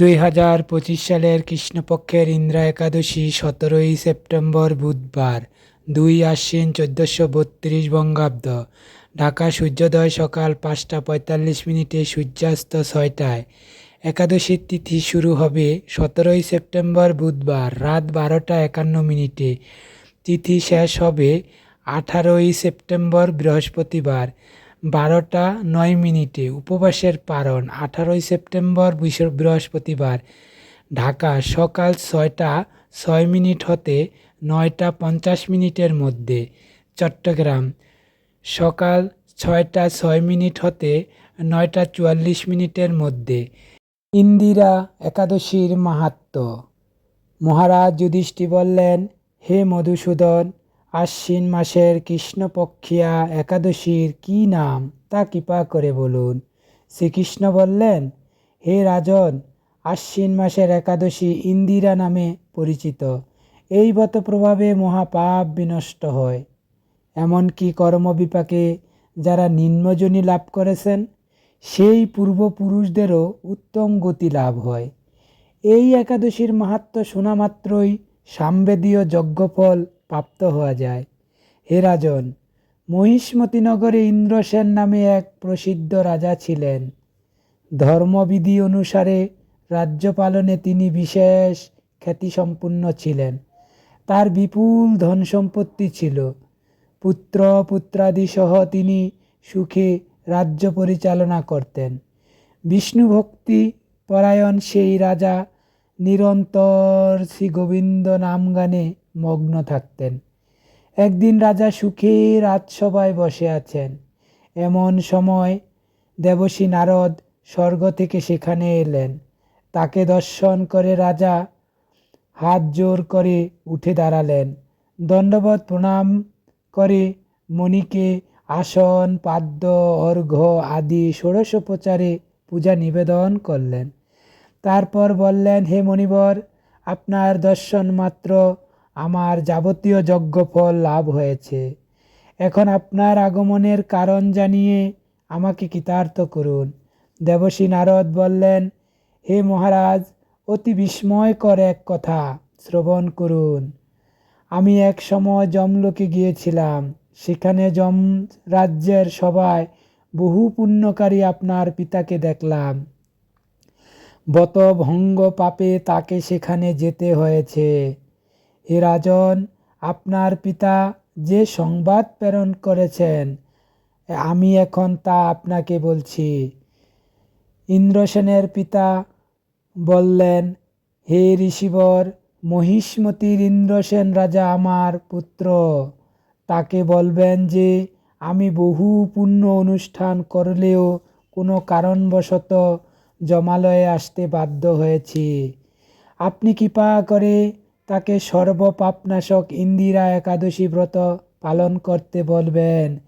দুই হাজার পঁচিশ সালের কৃষ্ণপক্ষের ইন্দ্রা একাদশী সতেরোই সেপ্টেম্বর বুধবার, দুই আশ্বিন চোদ্দোশো বত্রিশ বঙ্গাব্দ। ঢাকা সূর্যোদয় সকাল পাঁচটা পঁয়তাল্লিশ মিনিটে সূর্যাস্ত ছয়টায়। একাদশীর তিথি শুরু হবে সতেরোই সেপ্টেম্বর বুধবার রাত বারোটা একান্ন মিনিটে। তিথি শেষ হবে আঠারোই সেপ্টেম্বর বৃহস্পতিবার। বারোটা নয় মিনিটে উপবাসের পারণ আঠারোই সেপ্টেম্বর বৃহস্পতিবার। ঢাকা সকাল ছয়টা ছয় মিনিট হতে নয়টা পঞ্চাশ মিনিটের মধ্যে। চট্টগ্রাম সকাল ছয়টা ছয় মিনিট হতে নয়টা চুয়াল্লিশ মিনিটের মধ্যে। ইন্দিরা একাদশীর মাহাত্ম্য মহারাজ যুধিষ্ঠি বললেন, হে মধুসূদন আশ্বিন মাসের কৃষ্ণপক্ষিয়া একাদশীর কি নাম তা কৃপা করে বলুন। শ্রীকৃষ্ণ বললেন, হে রাজন, আশ্বিন মাসের একাদশী ইন্দিরা নামে পরিচিত। এই বত প্রভাবে মহাপাপ বিনষ্ট হয়। এমনকি কর্মবিপাকে যারা নিম্নজনী লাভ করেছেন, সেই পূর্বপুরুষদেরও উত্তম গতি লাভ হয়। এই একাদশীর মাহাত্ম্য শোনা মাত্রই সামবেদীয় যজ্ঞফল প্রাপ্ত হওয়া যায়। হে রাজন মহিষ্মতি নগরে ইন্দ্রসেন নামে এক প্রসিদ্ধ রাজা ছিলেন। ধর্মবিধি অনুসারে রাজ্য পালনে তিনি বিশেষ খ্যাতিসম্পন্ন ছিলেন। তার বিপুল ধন সম্পত্তি ছিল। পুত্র পুত্রাদি সহ তিনি সুখে রাজ্য পরিচালনা করতেন। বিষ্ণু ভক্তি পরায়ণ সেই রাজা নিরন্তর শ্রী গোবিন্দ নাম গানে মগ্ন থাকতেন। একদিন রাজা সুখে রাজসভায় বসে আছেন। এমন সময় দেবশী নারদ স্বর্গ থেকে সেখানে এলেন। তাকে দর্শন করে রাজা হাত জোর করে উঠে দাঁড়ালেন। দণ্ডবত প্রণাম করে মণিকে আসন, পাদ্য, অর্ঘ্য আদি ষোড়শোপচারে পূজা নিবেদন করলেন। তারপর বললেন, হে মণিবর, আপনার দর্শন মাত্র আমার যাবতীয় যজ্ঞফল লাভ হয়েছে। এখন আপনার আগমনের কারণ জানিয়ে আমাকে কৃতার্থ করুন। দেবশী নারদ বললেন, হে মহারাজ, অতি বিস্ময়কর এক কথা, শ্রবণ করুন। আমি এক সময় জমলোকে গিয়েছিলাম। সেখানে যম রাজ্যের সভায় বহু পুণ্যকারী আপনার পিতাকে দেখলাম। বত ভঙ্গ পাপে তাকে সেখানে যেতে হয়েছে। হে রাজন, আপনার পিতা যে সংবাদ প্রেরণ করেছেন, আমি এখন তা আপনাকে বলছি। ইন্দ্রসেনের পিতা বললেন, হে ঋষিবর, মহিষ্মতির ইন্দ্রসেন রাজা আমার পুত্র। তাকে বলবেন যে, আমি বহু পুণ্য অনুষ্ঠান করলেও কোনো কারণবশত জমালয়ে আসতে বাধ্য হয়েছি। আপনি কৃপা করে তাকে সর্বপাপনাশক ইন্দিরা একাদশী ব্রত পালন করতে বলবেন।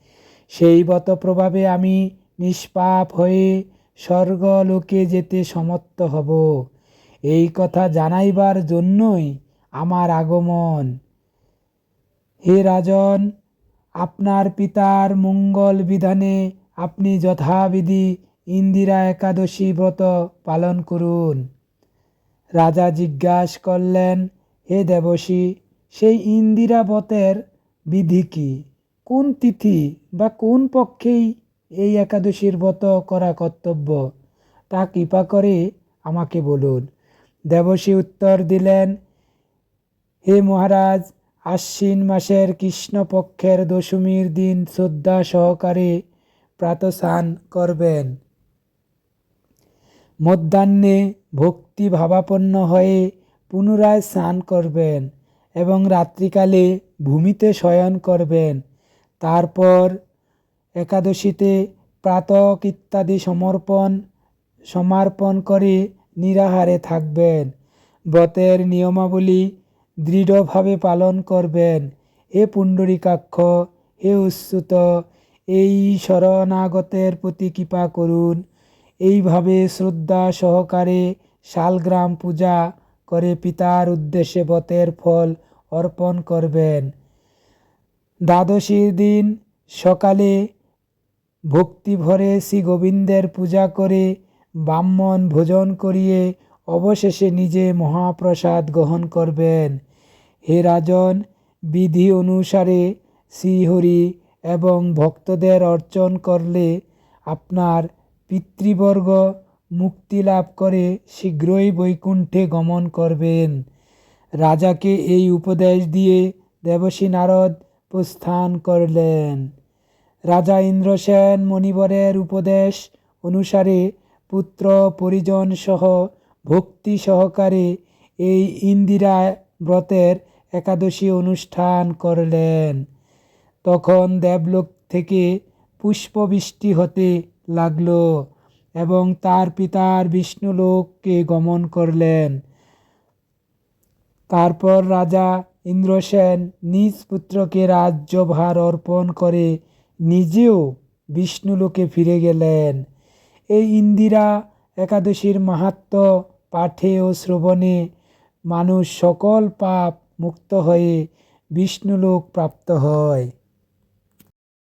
সেই ব্রত প্রভাবে আমি নিষ্পাপ হয়ে স্বর্গলোকে যেতে সমর্থ হব। এই কথা জানাইবার জন্যই আমার আগমন। হে রাজন, আপনার পিতার মঙ্গল বিধানে আপনি যথাবিধি ইন্দিরা একাদশী ব্রত পালন করুন। রাজা জিজ্ঞাস করলেন হে দেবশী সেই ইন্দিরা ব্রতের বিধি কি? কোন তিথি বা কোন পক্ষেই এই একাদশীর ব্রত করা কর্তব্য? তা কৃপা করে আমাকে বলুন। দেবশী উত্তর দিলেন, হে মহারাজ, আশ্বিন মাসের কৃষ্ণপক্ষের দশমীর দিন শ্রদ্ধা সহকারে প্রাতস্নান করবেন। মধ্যাহ্নে ভক্তি ভাবাপন্ন হয়ে পুনরায় স্নান করবেন এবং রাত্রিকালে ভূমিতে শয়ন করবেন। তারপর একাদশীতে প্রাতক ইত্যাদি সমর্পণ সমর্পণ করে নিরাহারে থাকবেন। ব্রতের নিয়মাবলী দৃঢ়ভাবে পালন করবেন। হে পুণ্ডরীকাক্ষ, হে উচ্যুত, এই শরণাগতের প্রতি কৃপা করুন। এইভাবে শ্রদ্ধা সহকারে শালগ্রাম পূজা করে পিতার উদ্দেশ্যে ব্রতের ফল অর্পণ করবেন। দ্বাদশীর দিন সকালে ভক্তি ভরে শ্রী গোবিন্দের পূজা করে ব্রাহ্মণ ভোজন করিয়ে অবশেষে নিজে মহাপ্রসাদ গ্রহণ করবেন। হে রাজন, বিধি অনুসারে শ্রীহরি এবং ভক্তদের অর্চন করলে আপনার পিতৃবর্গ মুক্তি লাভ করে শীঘ্রই বৈকুণ্ঠে গমন করবেন। রাজাকে এই উপদেশ দিয়ে দেবশী নারদ প্রস্থান করলেন। রাজা ইন্দ্রসেন মণিবরের উপদেশ অনুসারে পুত্র পরিজন সহ ভক্তি সহকারে এই ইন্দিরা ব্রতের একাদশী অনুষ্ঠান করলেন। তখন দেবলোক থেকে পুষ্পবৃষ্টি হতে লাগল। এবং তার পিতার বিষ্ণুলোককে গমন করলেন। তারপর রাজা ইন্দ্রসেন নিজ পুত্রকে রাজ্যভার অর্পণ করে নিজেও বিষ্ণুলোকে ফিরে গেলেন। এই ইন্দিরা একাদশীর মাহাত্ম্য পাঠে ও শ্রবণে মানুষ সকল পাপ মুক্ত হয়ে বিষ্ণুলোক প্রাপ্ত হয়।